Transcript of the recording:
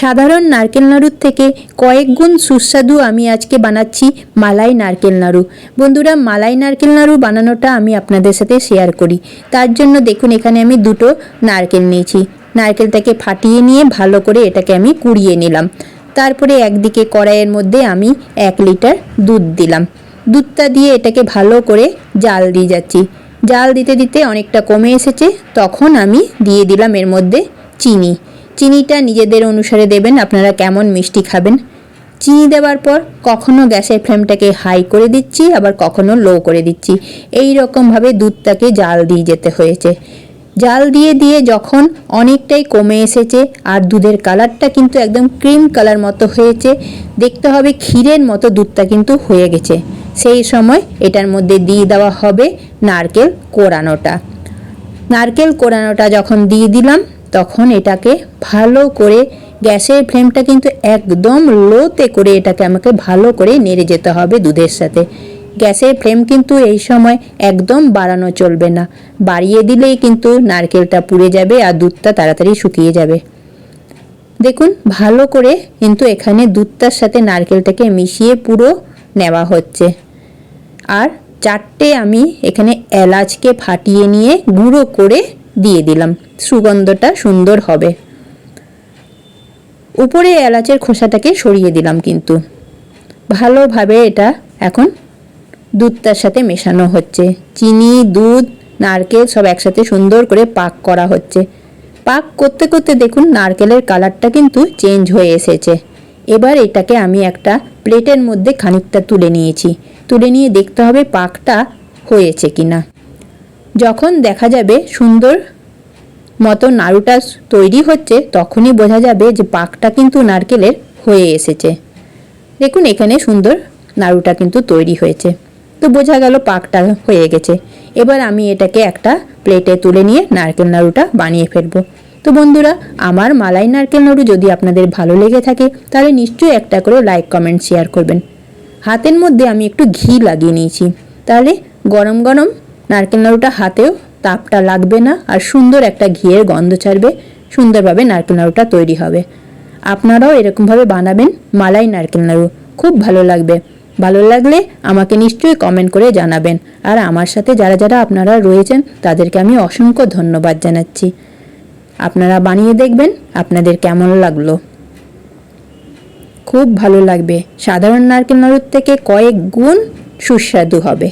সাধারণ নারকেল নাড়ুর থেকে কয়েক গুণ সুস্বাদু আমি আজকে বানাচ্ছি মালাই নারকেল নাড়ু। বন্ধুরা, মালাই নারকেল নাড়ু বানানোটা আমি আপনাদের সাথে শেয়ার করি। তার জন্য দেখুন, এখানে আমি দুটো নারকেল নিয়েছি। নারকেলটাকে ফাটিয়ে নিয়ে ভালো করে এটাকে আমি কুড়িয়ে নিলাম। তারপরে একদিকে কড়াইয়ের মধ্যে আমি এক লিটার দুধ দিলাম। দুধটা দিয়ে এটাকে ভালো করে জাল দিয়ে যাচ্ছি। জাল দিতে দিতে অনেকটা কমে এসেছে, তখন আমি দিয়ে দিলাম এর মধ্যে চিনি। চিনিটা নিজেদের অনুসারে দেবেন, আপনারা কেমন মিষ্টি খাবেন। চিনি দেওয়ার পর কখনো গ্যাসের ফ্লেমটাকে হাই করে দিচ্ছি, আবার কখনো লো করে দিচ্ছি। এই রকমভাবে দুধটাকে জাল দিয়ে যেতে হয়েছে। জাল দিয়ে দিয়ে যখন অনেকটাই কমে এসেছে, আর দুধের কালারটা কিন্তু একদম ক্রিম কালার মতো হয়েছে, দেখতে হবে ক্ষীরের মতো দুধটা কিন্তু হয়ে গেছে। সেই সময় এটার মধ্যে দিয়ে দেওয়া হবে নারকেল কোরানোটা। নারকেল কোরানোটা যখন দিয়ে দিলাম তখন এটাকে ভালো করে গ্যাসের ফ্লেমটা কিন্তু একদম লোতে করে এটাকে আমাকে ভালো করে নেড়ে যেতে হবে দুধের সাথে। গ্যাসের ফ্লেম কিন্তু এই সময় একদম বাড়ানো চলবে না। বাড়িয়ে দিলেই কিন্তু নারকেলটা পুড়ে যাবে আর দুধটা তাড়াতাড়ি শুকিয়ে যাবে। দেখুন, ভালো করে কিন্তু এখানে দুধটার সাথে নারকেলটাকে মিশিয়ে পুরো নেওয়া হচ্ছে। আর চারটে আমি এখানে এলাচকে ফাটিয়ে নিয়ে গুঁড়ো করে দিলাম। সুগন্ধটা সুন্দর হবে। উপরে এলাচের খোসাটাকে সরিয়ে দিলাম কিন্তু। ভালোভাবে এটা এখন দুধটার সাথে মেশানো হচ্ছে। চিনি, দুধ, নারকেল সব একসাথে সুন্দর করে পাক করা হচ্ছে। পাক করতে করতে দেখুন নারকেলের কালারটা কিন্তু চেঞ্জ হয়ে এসেছে। এবার এটাকে আমি একটা প্লেটের মধ্যে খানিকটা তুলে নিয়েছি। তুলে নিয়ে দেখতে হবে পাকটা হয়েছে কিনা। যখন দেখা যাবে সুন্দর মতো নাড়ুটা তৈরি হচ্ছে, তখনই বোঝা যাবে যে পাকটা কিন্তু নারকেলের হয়ে এসেছে। দেখুন, এখানে সুন্দর নাড়ুটা কিন্তু তৈরি হয়েছে। তো বোঝা গেল পাকটা হয়ে গেছে। এবার আমি এটাকে একটা প্লেটে তুলে নিয়ে নারকেল নাড়ুটা বানিয়ে ফেলব। তো বন্ধুরা, আমার মালাই নারকেল নাড়ু যদি আপনাদের ভালো লেগে থাকে, তাহলে নিশ্চয়ই একটা করে লাইক, কমেন্ট, শেয়ার করবেন। হাতের মধ্যে আমি একটু ঘি লাগিয়ে নিয়েছি। তাহলে গরম গরম নারকেল নাড়ুটা হাতেও তাপটা লাগবে না আর সুন্দর একটা ঘিয়ের গন্ধ ছাড়বে, সুন্দরভাবে নারকেল নাড়ুটা তৈরি হবে। আপনারাও এরকমভাবে বানাবেন মালাই নারকেল নাড়ু। খুব ভালো লাগবে। ভালো লাগলে আমাকে নিশ্চয়ই কমেন্ট করে জানাবেন। আর আমার সাথে যারা যারা আপনারা রয়েছেন, তাদেরকে আমি অসংখ্য ধন্যবাদ জানাচ্ছি। আপনারা বানিয়ে দেখবেন আপনাদের কেমন লাগল। খুব ভালো লাগবে। সাধারণ নারকেল নাড়ুর থেকে কয়েক গুণ সুস্বাদু হবে।